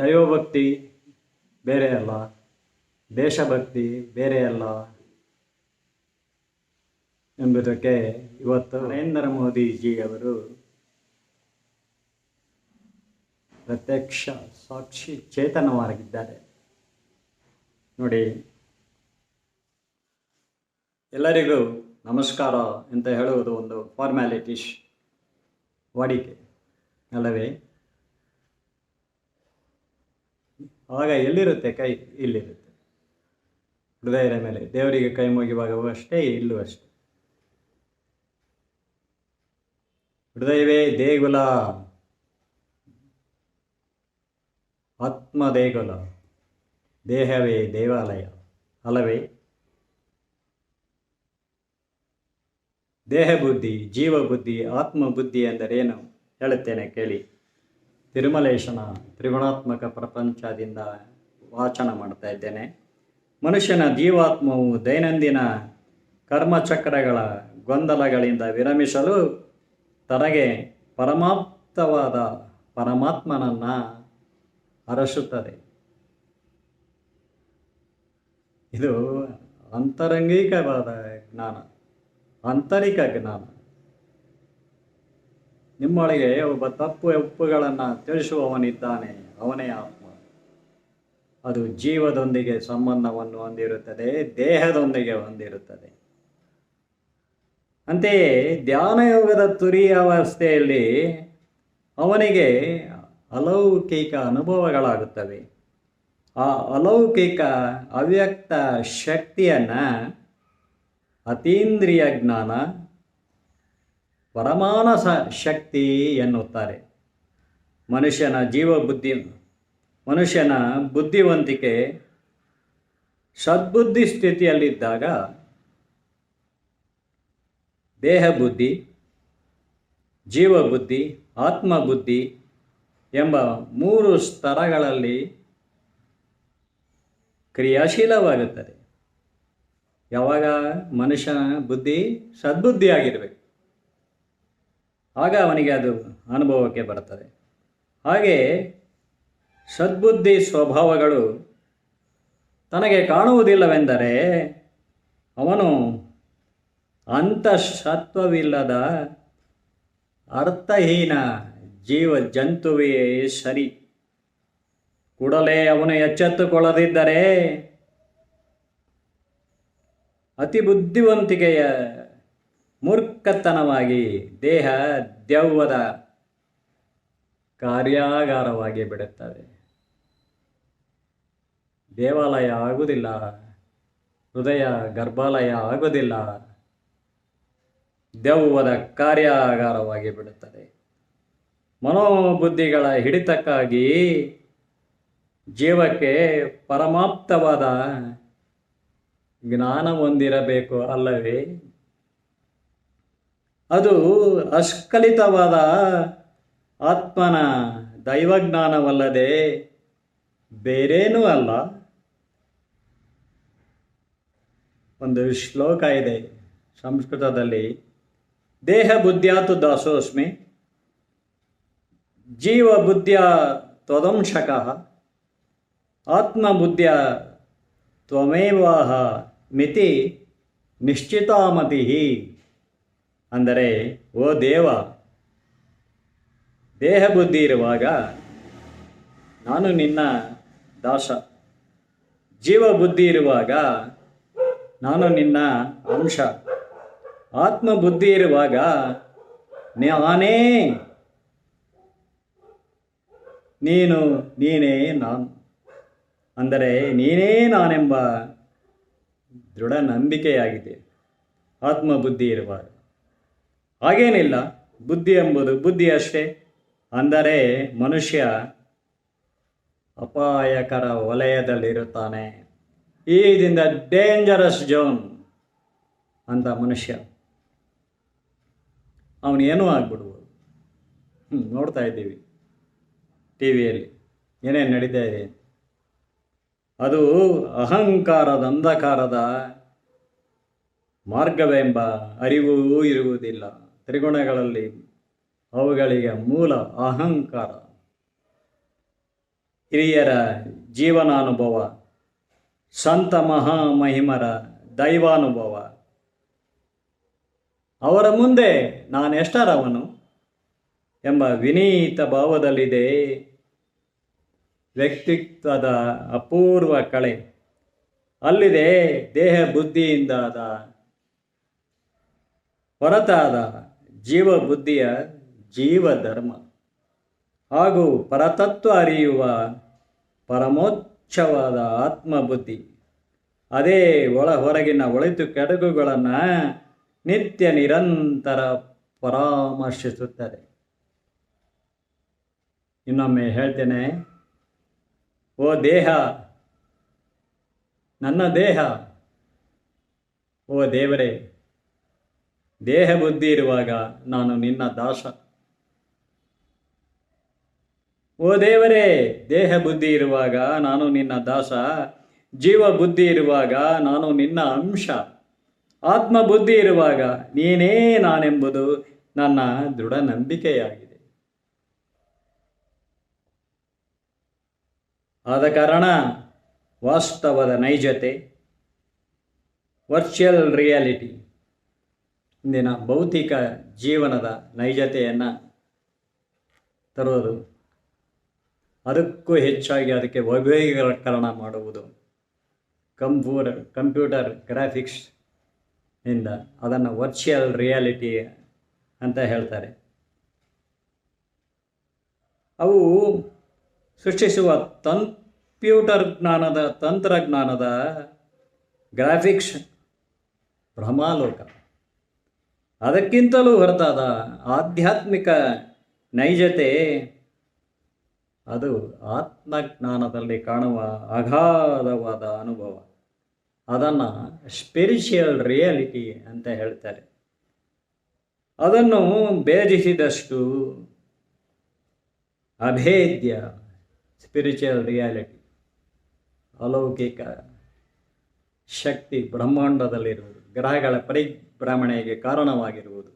ದೈವಭಕ್ತಿ ಬೇರೆ ಅಲ್ಲ, ದೇಶಭಕ್ತಿ ಬೇರೆ ಅಲ್ಲ ಎಂಬುದಕ್ಕೆ ಇವತ್ತು ನರೇಂದ್ರ ಮೋದಿಜಿ ಅವರು ಪ್ರತ್ಯಕ್ಷ ಸಾಕ್ಷಿ ಚೇತನವಾಗಿದ್ದಾರೆ. ನೋಡಿ, ಎಲ್ಲರಿಗೂ ನಮಸ್ಕಾರ ಅಂತ ಹೇಳುವುದು ಒಂದು ಫಾರ್ಮ್ಯಾಲಿಟೀಸ್ ವಾಡಿಕೆ, ಅಲ್ಲವೇ? ಆಗ ಎಲ್ಲಿರುತ್ತೆ ಕೈ? ಇಲ್ಲಿರುತ್ತೆ. ಹೃದಯದ ಮೇಲೆ. ದೇವರಿಗೆ ಕೈ ಮುಗಿಯುವಾಗವೂ ಅಷ್ಟೇ, ಇಲ್ಲೂ ಅಷ್ಟೇ. ಹೃದಯವೇ ದೇಗುಲ. ಆತ್ಮ ದೇಗುಲ. ದೇಹವೇ ದೇವಾಲಯ. ಅಲವೇ ದೇಹ ಬುದ್ಧಿ ಜೀವ ಬುದ್ಧಿ ಆತ್ಮ ಬುದ್ಧಿ ಎಂದರೇನು? ಹೇಳುತ್ತೇನೆ ಕೇಳಿ. ತಿರುಮಲೇಶನ ತ್ರಿಗುಣಾತ್ಮಕ ಪ್ರಪಂಚದಿಂದ ವಾಚನ ಮಾಡ್ತಾ ಇದ್ದೇನೆ. ಮನುಷ್ಯನ ಜೀವಾತ್ಮವು ದೈನಂದಿನ ಕರ್ಮಚಕ್ರಗಳ ಗೊಂದಲಗಳಿಂದ ವಿರಮಿಸಲು ತನಗೆ ಪರಮಾಪ್ತವಾದ ಪರಮಾತ್ಮನನ್ನು ಹರಸುತ್ತದೆ ಇದು ಅಂತರಂಗಿಕವಾದ ಜ್ಞಾನ, ಆಂತರಿಕ ಜ್ಞಾನ. ನಿಮ್ಮೊಳಗೆ ಒಬ್ಬ ತಪ್ಪು ಒಪ್ಪುಗಳನ್ನು ತಿಳಿಸುವವನಿದ್ದಾನೆ, ಅವನೇ ಆತ್ಮ. ಅದು ಜೀವದೊಂದಿಗೆ ಸಂಬಂಧವನ್ನು ಹೊಂದಿರುತ್ತದೆ, ದೇಹದೊಂದಿಗೆ ಹೊಂದಿರುತ್ತದೆ. ಅಂತೆಯೇ ಧ್ಯಾನಯೋಗದ ತುರಿಯ ಅವಸ್ಥೆಯಲ್ಲಿ ಅವನಿಗೆ ಅಲೌಕಿಕ ಅನುಭವಗಳಾಗುತ್ತವೆ. ಆ ಅಲೌಕಿಕ ಅವ್ಯಕ್ತ ಶಕ್ತಿಯನ್ನು ಅತೀಂದ್ರಿಯ ಜ್ಞಾನ ಪರಮಾನಸ ಶಕ್ತಿ ಎನ್ನುತ್ತಾರೆ. ಮನುಷ್ಯನ ಜೀವ ಬುದ್ಧಿ ಮನುಷ್ಯನ ಬುದ್ಧಿವಂತಿಕೆ ಸದ್ಬುದ್ಧಿ ಸ್ಥಿತಿಯಲ್ಲಿದ್ದಾಗ ದೇಹ ಬುದ್ಧಿ ಜೀವ ಬುದ್ಧಿ ಆತ್ಮ ಬುದ್ಧಿ ಎಂಬ ಮೂರು ಸ್ತರಗಳಲ್ಲಿ ಕ್ರಿಯಾಶೀಲವಾಗುತ್ತದೆ. ಯಾವಾಗ ಮನುಷ್ಯನ ಬುದ್ಧಿ ಸದ್ಬುದ್ಧಿ ಆಗಿರಬೇಕು ಆಗ ಅವನಿಗೆ ಅದು ಅನುಭವಕ್ಕೆ ಬರುತ್ತದೆ. ಹಾಗೆ ಸದ್ಬುದ್ಧಿ ಸ್ವಭಾವಗಳು ತನಗೆ ಕಾಣುವುದಿಲ್ಲವೆಂದರೆ ಅವನು ಅಂತಃಸತ್ವವಿಲ್ಲದ ಅರ್ಥಹೀನ ಜೀವ ಜಂತುವೇ ಸರಿ. ಕೂಡಲೇ ಅವನು ಎಚ್ಚೆತ್ತುಕೊಳ್ಳದಿದ್ದರೆ ಅತಿ ಬುದ್ಧಿವಂತಿಕೆಯ ಮೂರ್ಖತನವಾಗಿ, ದೇಹ ದೆವ್ವದ ಕಾರ್ಯಾಗಾರವಾಗಿ ಬಿಡುತ್ತದೆ. ದೇವಾಲಯ ಆಗುವುದಿಲ್ಲ, ಹೃದಯ ಗರ್ಭಾಲಯ ಆಗುವುದಿಲ್ಲ, ದೆವ್ವದ ಕಾರ್ಯಾಗಾರವಾಗಿ ಬಿಡುತ್ತದೆ. ಮನೋಬುದ್ಧಿಗಳ ಹಿಡಿತಕ್ಕಾಗಿ ಜೀವಕ್ಕೆ ಪರಮಾಪ್ತವಾದ ಜ್ಞಾನ ಹೊಂದಿರಬೇಕು ಅಲ್ಲವೇ? ಅದು ಅಶ್ಕಲಿತವಾದ ಆತ್ಮನ ದೈವಜ್ಞಾನವಲ್ಲದೆ ಬೇರೇನೂ ಅಲ್ಲ. ಒಂದು ಶ್ಲೋಕ ಇದೆ ಸಂಸ್ಕೃತದಲ್ಲಿ. ದೇಹ ಬುದ್ಧ್ಯಾತು ದಾಸೋಸ್ಮಿ. ಜೀವ ಬುದ್ಧಿಯ ತ್ವದಂಶಕ. ಆತ್ಮಬುದ್ಧಿಯ ತ್ವಮೇವಾಹ ಮಿತಿ ನಿಶ್ಚಿತಾಮತಿ ಅಂದರೆ, ಓ ದೇವ, ದೇಹ ಬುದ್ಧಿ ಇರುವಾಗ ನಾನು ನಿನ್ನ ದಾಸ. ಜೀವ ಬುದ್ಧಿ ಇರುವಾಗ ನಾನು ನಿನ್ನ ಅಂಶ. ಆತ್ಮ ಬುದ್ಧಿ ಇರುವಾಗ ನಾನೇ ನೀನು, ನೀನೇ ನಾನು. ಅಂದರೆ, ನೀನೇ ನಾನೆಂಬ ದೃಢ ನಂಬಿಕೆಯಾಗಿದೆ ಆತ್ಮಬುದ್ಧಿ ಇರುವಾಗ. ಹಾಗೇನಿಲ್ಲ, ಬುದ್ಧಿ ಎಂಬುದು ಬುದ್ಧಿ ಅಷ್ಟೇ ಅಂದರೆ ಮನುಷ್ಯ ಅಪಾಯಕರ ವಲಯದಲ್ಲಿರುತ್ತಾನೆ. ಈದಿಂದ ಡೇಂಜರಸ್ ಜೋನ್ ಅಂತ ಮನುಷ್ಯ. ಅವನು ಏನೂ ಆಗ್ಬಿಡ್ಬೋದು. ಹ್ಞೂ ನೋಡ್ತಾ ಇದ್ದೀವಿ ಟಿ ವಿಯಲ್ಲಿ ಏನೇನು ನಡೀತಾ ಇದೆ? ಅದು ಅಹಂಕಾರದ ಅಂಧಕಾರದ ಮಾರ್ಗವೆಂಬ ಅರಿವೂ ಇರುವುದಿಲ್ಲ. ತ್ರಿಗುಣಗಳಲ್ಲಿ ಅವುಗಳಿಗೆ ಮೂಲ ಅಹಂಕಾರ. ಹಿರಿಯರ ಜೀವನಾನುಭವ, ಸಂತ ಮಹಾಮಹಿಮರ ದೈವಾನುಭವ. ಅವರ ಮುಂದೆ ನಾನು ಎಷ್ಟರವನು ಎಂಬ ವಿನೀತ ಭಾವದಲ್ಲಿದೆ. ವ್ಯಕ್ತಿತ್ವದ ಅಪೂರ್ವ ಕಳೆ, ಅಲ್ಲಿದೆ ದೇಹ ಬುದ್ಧಿಯಿಂದಾದ, ಹೊರತಾದ ಜೀವ ಬುದ್ಧಿಯ ಜೀವ ಧರ್ಮ ಹಾಗೂ ಪರತತ್ವ ಅರಿಯುವ ಪರಮೋಚ್ಛವಾದ ಆತ್ಮಬುದ್ಧಿ. ಅದೇ ಒಳ ಹೊರಗಿನ ಒಳಿತು ಕೆಡಗುಗಳನ್ನು ನಿತ್ಯ ನಿರಂತರ ಪರಾಮರ್ಶಿಸುತ್ತದೆ. ಇನ್ನೊಮ್ಮೆ ಹೇಳ್ತೇನೆ, ಓ ದೇಹ, ನನ್ನ ದೇಹ, ಓ ದೇವರೇ ದೇಹ ಬುದ್ಧಿ ಇರುವಾಗ ನಾನು ನಿನ್ನ ದಾಸ. ಓ ದೇವರೇ ದೇಹ ಬುದ್ಧಿ ಇರುವಾಗ ನಾನು ನಿನ್ನ ದಾಸ. ಜೀವ ಬುದ್ಧಿ ಇರುವಾಗ ನಾನು ನಿನ್ನ ಅಂಶ. ಆತ್ಮ ಬುದ್ಧಿ ಇರುವಾಗ ನೀನೇ ನಾನೆಂಬುದು ನನ್ನ ದೃಢ ನಂಬಿಕೆಯಾಗಿದೆ ಆದ ಕಾರಣ ವಾಸ್ತವದ ನೈಜತೆ ವರ್ಚುವಲ್ ರಿಯಾಲಿಟಿ. ಇಂದಿನ ಭೌತಿಕ ಜೀವನದ ನೈಜತೆಯನ್ನು ತರುವುದು. ಅದಕ್ಕೂ ಹೆಚ್ಚಾಗಿ ಅದಕ್ಕೆ ವೈಭವೀಕರಣ ಮಾಡುವುದು. ಕಂಪ್ಯೂಟರ್ ಕಂಪ್ಯೂಟರ್ ಗ್ರಾಫಿಕ್ಸ್ ಇಂದ ಅದನ್ನು ವರ್ಚುವಲ್ ರಿಯಾಲಿಟಿ ಅಂತ ಹೇಳ್ತಾರೆ. ಅವು ಸೃಷ್ಟಿಸುವ ಕಂಪ್ಯೂಟರ್ ಜ್ಞಾನದ, ತಂತ್ರಜ್ಞಾನದ ಗ್ರಾಫಿಕ್ಸ್ ಭ್ರಮಾಲೋಕ ಅದಕ್ಕಿಂತಲೂ ಹೊರತಾದ ಆಧ್ಯಾತ್ಮಿಕ ನೈಜತೆ, ಅದು ಆತ್ಮಜ್ಞಾನದಲ್ಲಿ ಕಾಣುವ ಅಗಾಧವಾದ ಅನುಭವ. ಅದನ್ನು ಸ್ಪಿರಿಚುಯಲ್ ರಿಯಾಲಿಟಿ ಅಂತ ಹೇಳ್ತಾರೆ. ಅದನ್ನು ಭೇದಿಸಿದಷ್ಟು ಅಭೇದ್ಯ ಸ್ಪಿರಿಚುಯಲ್ ರಿಯಾಲಿಟಿ ಅಲೌಕಿಕ ಶಕ್ತಿ ಬ್ರಹ್ಮಾಂಡದಲ್ಲಿರುವುದು, ಗ್ರಹಗಳ ಪರಿಭ್ರಮಣೆಗೆ ಕಾರಣವಾಗಿರುವುದು.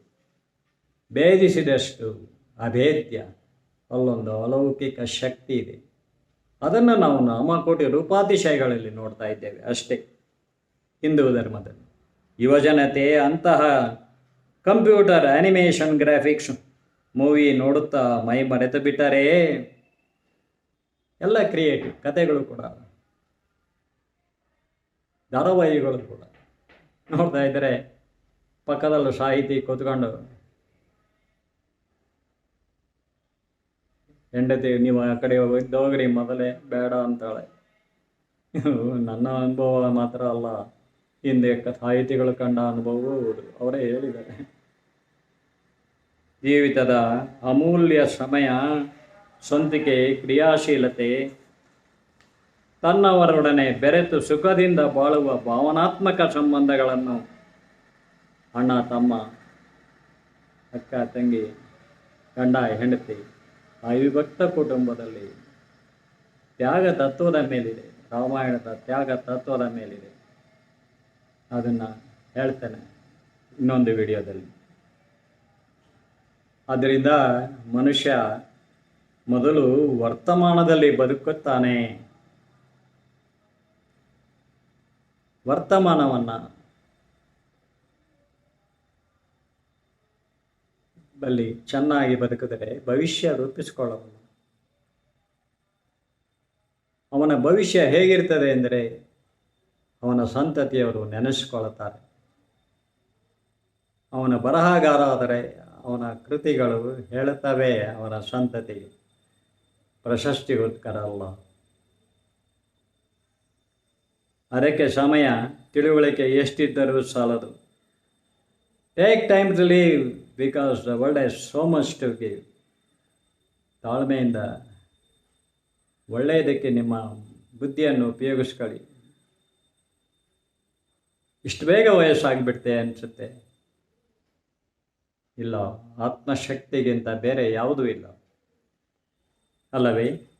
ಭೇದಿಸಿದಷ್ಟು ಅಭೇದ್ಯ, ಅಲ್ಲೊಂದು ಅಲೌಕಿಕ ಶಕ್ತಿ ಇದೆ. ಅದನ್ನು ನಾವು ನಾಮಕೋಟಿ ರೂಪಾತಿಶಯಗಳಲ್ಲಿ ನೋಡ್ತಾ ಇದ್ದೇವೆ ಅಷ್ಟೇ. ಹಿಂದೂ ಧರ್ಮದಲ್ಲಿ. ಯುವಜನತೆ ಅಂತಹ ಕಂಪ್ಯೂಟರ್ ಆ್ಯನಿಮೇಷನ್ ಗ್ರಾಫಿಕ್ಸ್, ಮೂವಿ ನೋಡುತ್ತಾ ಮೈ ಮರೆತು ಬಿಟ್ಟರೆ ಎಲ್ಲ ಕ್ರಿಯೇಟಿವ್ ಕತೆಗಳು ಕೂಡ ಧಾರಾವಾಹಿಗಳು ಕೂಡ ನೋಡ್ತಾ ಇದ್ದರೆ ಪಕ್ಕದಲ್ಲೂ ಸಾಹಿತಿ ಕೂತ್ಕೊಂಡು, ಹೆಂಡತಿ, ನೀವು ಆ ಕಡೆ ಹೋಗ್ರಿ, ಮೊದಲೇ ಬೇಡ ಅಂತಾಳೆ. ನನ್ನ ಅನುಭವ ಮಾತ್ರ ಅಲ್ಲ, ಹಿಂದೆ ಸಾಹಿತಿಗಳು ಕಂಡ ಅನುಭವವೂ ಅವರೇ ಹೇಳಿದ್ದಾರೆ. ಜೀವಿತದ ಅಮೂಲ್ಯ ಸಮಯ, ಸ್ವಂತಿಕೆ, ಕ್ರಿಯಾಶೀಲತೆ, ತನ್ನವರೊಡನೆ ಬೆರೆತು ಸುಖದಿಂದ ಬಾಳುವ ಭಾವನಾತ್ಮಕ ಸಂಬಂಧಗಳನ್ನು ಅಣ್ಣ, ತಮ್ಮ, ಅಕ್ಕ, ತಂಗಿ, ಗಂಡ, ಹೆಂಡತಿ ವಿಭಕ್ತ ಕುಟುಂಬದಲ್ಲಿ ತ್ಯಾಗ ತತ್ವದ ಮೇಲಿದೆ. ರಾಮಾಯಣದ ತ್ಯಾಗ ತತ್ವದ ಮೇಲಿದೆ. ಅದನ್ನು ಹೇಳ್ತೇನೆ ಇನ್ನೊಂದು ವಿಡಿಯೋದಲ್ಲಿ. ಆದ್ದರಿಂದ ಮನುಷ್ಯ ಮೊದಲು ವರ್ತಮಾನದಲ್ಲಿ ಬದುಕುತ್ತಾನೆ. ವರ್ತಮಾನವನ್ನು ಬಲ್ಲಿ ಚೆನ್ನಾಗಿ ಬದುಕಿದರೆ ಭವಿಷ್ಯ ರೂಪಿಸಿಕೊಳ್ಳಬಹುದು. ಅವನ ಭವಿಷ್ಯ ಹೇಗಿರ್ತದೆ ಎಂದರೆ ಅವನ ಸಂತತಿಯವರು ನೆನೆಸಿಕೊಳ್ಳುತ್ತಾರೆ. ಅವನ ಬರಹಗಾರ ಆದರೆ ಅವನ ಕೃತಿಗಳು ಹೇಳುತ್ತವೆ, ಅವನ ಸಂತತಿ ಪ್ರಶಸ್ತಿ ಅಲ್ಲ. ಅದಕ್ಕೆ ಸಮಯ, ತಿಳುವಳಿಕೆ ಎಷ್ಟಿದ್ದರೂ ಸಾಲದು. Take time to leave because the world has so much to give ತಾಳ್ಮೆಯಿಂದ ಒಳ್ಳೆಯದಕ್ಕೆ ನಿಮ್ಮ ಬುದ್ಧಿಯನ್ನು ಉಪಯೋಗಿಸ್ಕೊಳ್ಳಿ. ಇಷ್ಟು ಬೇಗ ವಯಸ್ಸಾಗಿಬಿಡ್ತೆ ಅನಿಸುತ್ತೆ. ಇಲ್ಲ, ಆತ್ಮಶಕ್ತಿಗಿಂತ ಬೇರೆ ಯಾವುದೂ ಇಲ್ಲ. ಅಲ್ಲವೇ?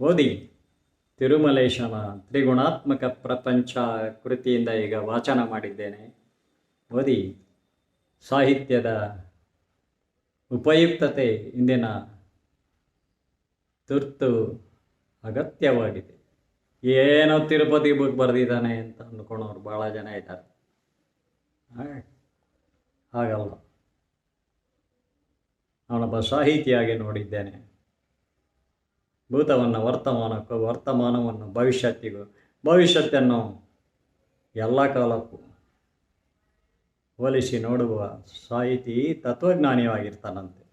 ಓದಿ. ತಿರುಮಲೇಶನ ತ್ರಿಗುಣಾತ್ಮಕ ಪ್ರಪಂಚ ಕೃತಿಯಿಂದ ಈಗ ವಾಚನ ಮಾಡಿದ್ದೇನೆ. ಓದಿ, ಸಾಹಿತ್ಯದ ಉಪಯುಕ್ತತೆ ಇಂದಿನ ತುರ್ತು ಅಗತ್ಯವಾಗಿದೆ. ಏನೋ ತಿರುಪತಿ ಬುಕ್ ಬರೆದಿದ್ದಾನೆ ಅಂತ ಅಂದ್ಕೊಳೋರು ಭಾಳ ಜನ ಇದ್ದಾರೆ. ಹಾಗೆ, ಹಾಗಲ್ಲ. ಅವನೊಬ್ಬ ಸಾಹಿತಿಯಾಗಿ ನೋಡಿದ್ದೇನೆ. ಭೂತವನ್ನು ವರ್ತಮಾನಕ್ಕೂ ವರ್ತಮಾನವನ್ನು ಭವಿಷ್ಯತ್ತಿಗೂ. ಭವಿಷ್ಯತ್ತನ್ನು ಎಲ್ಲ ಕಾಲಕ್ಕೂ ಹೋಲಿಸಿ ನೋಡುವ ಸಾಹಿತಿ ತತ್ವಜ್ಞಾನಿಯಾಗಿರ್ತಾನಂತೆ.